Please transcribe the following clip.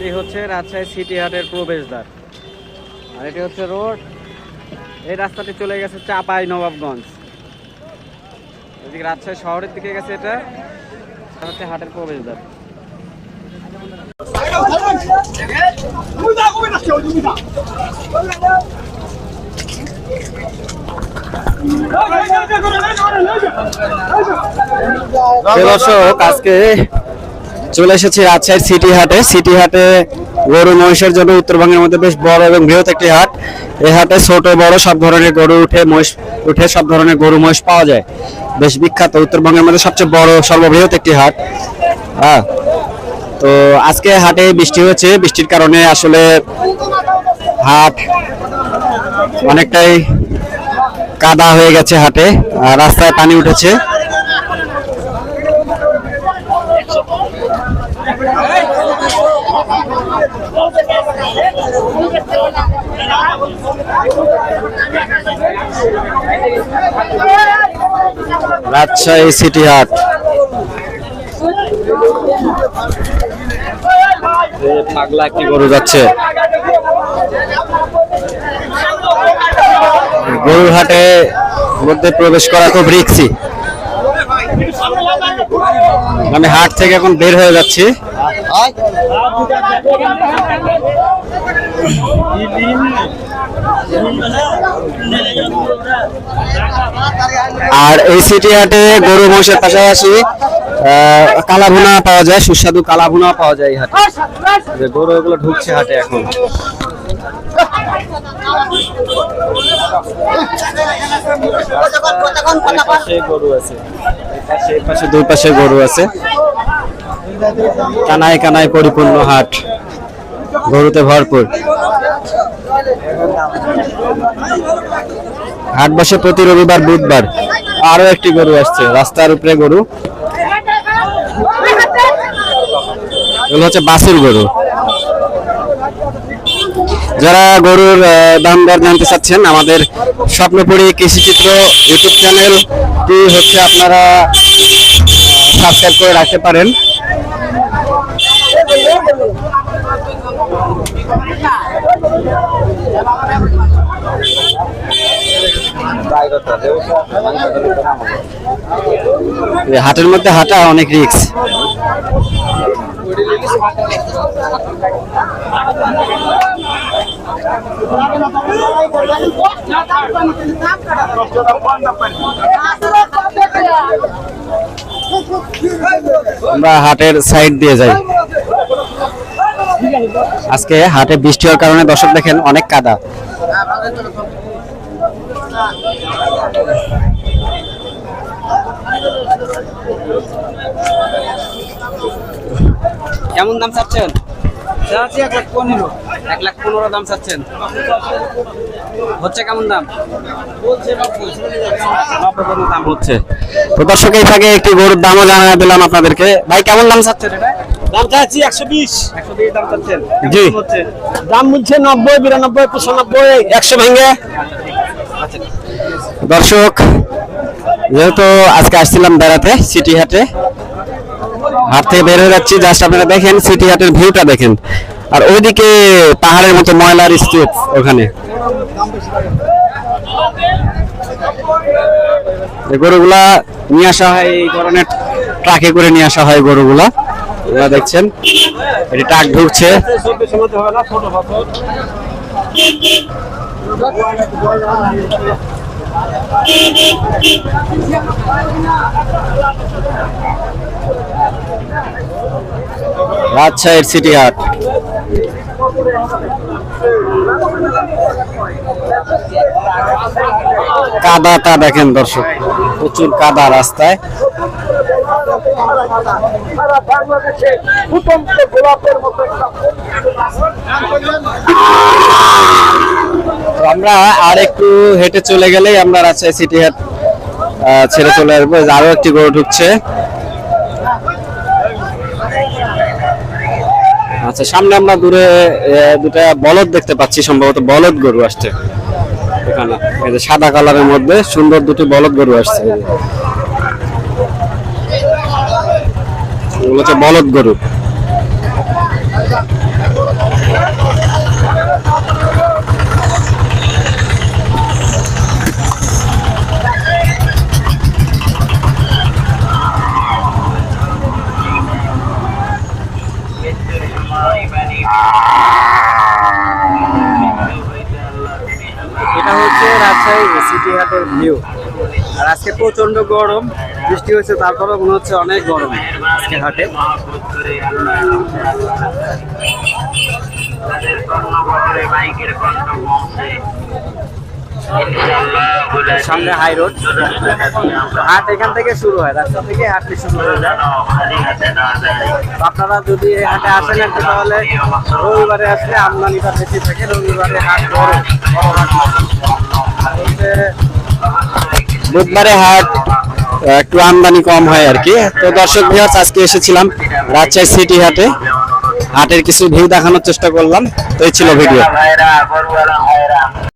এটি হচ্ছে রাজশাহী সিটি হাটের প্রবেশদ্বার। আর এটি হচ্ছে রোড। এই রাস্তাটি চলে গেছে চাপাই নবাবগঞ্জ। এদিকে রাজশাহী শহরের দিকে গেছে এটা। হচ্ছে হাটের প্রবেশদ্বার। দর্শক, আজকে চলে এসেছি রাজশাহীর সিটি হাটে। সিটি হাটে গরু, মহিষের জন্য উত্তরবঙ্গের মধ্যে বেশ বড় এবং বৃহৎ একটি হাট। এই হাটে ছোট, বড়, সব ধরনের গরু উঠে মহিষ উঠে সব ধরনের গরু, মহিষ পাওয়া যায়। বেশ বিখ্যাত। উত্তরবঙ্গের মধ্যে সবচেয়ে বড়, সর্ববৃহৎ একটি হাট। হ্যাঁ তো আজকে হাটে বৃষ্টি হয়েছে। বৃষ্টির কারণে আসলে হাট অনেকটাই কাদা হয়ে গেছে হাটে। আর রাস্তায় পানি উঠেছে। রাজশাহী সিটি হাট। পাগলা কি গরু যাচ্ছে? গরুর হাটে মধ্যে প্রবেশ করা খুব রিক্সি আমি হাট থেকে এখন বের হয়ে যাচ্ছি আর এই সিটি হাটে গরু মহিষের পাশাপাশি আহ, কালাভুনা পাওয়া যায় সুস্বাদু কালা কালাভুনা পাওয়া যায় এই হাটে যে গরু এগুলো ঢুকছে হাটে এখন গরু আছে এই পাশে, দুই পাশে গরু আছে। কানায় কানায় পরিপূর্ণ হাট। গরুতে ভরপুর। হাট বসে প্রতি রবিবার, বুধবার। আরও একটি গরু আসছে, রাস্তার উপরে গরু। এগুলো হচ্ছে বাসুর গরু। যারা গরুর দাম দর জানতে চাচ্ছেন, আমাদের স্বপ্নপুরী কৃষিচিত্র ইউটিউব চ্যানেলটি হচ্ছে আপনারা সাবস্ক্রাইব করে রাখতে পারেন। হাটের মধ্যে হাঁটা অনেক রিস্ক আমরা হাটের সাইড দিয়ে যাই। আজকে হাটে বৃষ্টি হওয়ার কারণে দর্শক দেখেন অনেক কাদা। কেমন দাম চাচ্ছেন? এক লাখ পনেরো। এক লাখ পনেরো দাম চাচ্ছেন। হচ্ছে কেমন দাম? দাম হচ্ছে। তো দর্শক এই ফাঁকে একটি গরুর দামও জানা দিলাম আপনাদেরকে। ভাই কেমন দাম চাচ্ছেন এটা? দাম চাচ্ছি একশো বিশ। একশো বিশ দাম চাচ্ছেন। জি। হচ্ছে? দাম বলছে নব্বই বিরানব্বই পঁচানব্বই একশো ভেঙে। দর্শক যেহেতু আজকে আসছিলাম বেড়াতে সিটি হাটে হাট থেকে বের হয়ে যাচ্ছি জাস্ট আপনারা দেখেন সিটি হাটের ভিউটা দেখেন। আর ওইদিকে পাহাড়ের মতো ময়লার স্তূপ ওখানে। গরুগুলা নিয়ে আসা হয়, এই ধরনের ট্রাকে করে নিয়ে আসা হয় গরুগুলা। আপনারা দেখছেন, এটি ট্রাক ঢুকছে। রাজশাহীর সিটি হাট। কাদাটা দেখেন দর্শক, প্রচুর কাদা রাস্তায়। আমরা আর একটু হেঁটে চলে গেলেই আমরা রাজশাহী সিটি হাট ছেড়ে চলে আসব। আরও একটি গরু ঢুকছে। আচ্ছা সামনে আমরা দূরে দুটা বলদ দেখতে পাচ্ছি, সম্ভবত বলদ গরু আসছে। এখানে, এই যে সাদা কালারের মধ্যে সুন্দর দুটি বলদ গরু আসছে। এগুলো হচ্ছে বলদ গরু। সিটি হাটের ভিউ আর আজকে প্রচণ্ড গরম, বৃষ্টি হয়েছে, তারপরেও মনে হচ্ছে অনেক গরম আজকে হাটে। সামনে হাই রোড হাট এখান থেকে শুরু হয়। রাস্তা থেকে হাটটি শুরু হয়ে। যায়। আপনারা যদি এই হাটে আসেন আর কি তাহলে রবিবারে আসলে আমদানিটা বেশি থাকে রবিবারে হাট বড়। বুধবারে হাট একটু আমদানি কম হয় আর কি। তো দর্শক ভিউয়ার্স আজকে এসেছিলাম রাজশাহী সিটি হাটে। হাটের কিছু ভিউ দেখানোর চেষ্টা করলাম। তো এই ছিল ভিডিও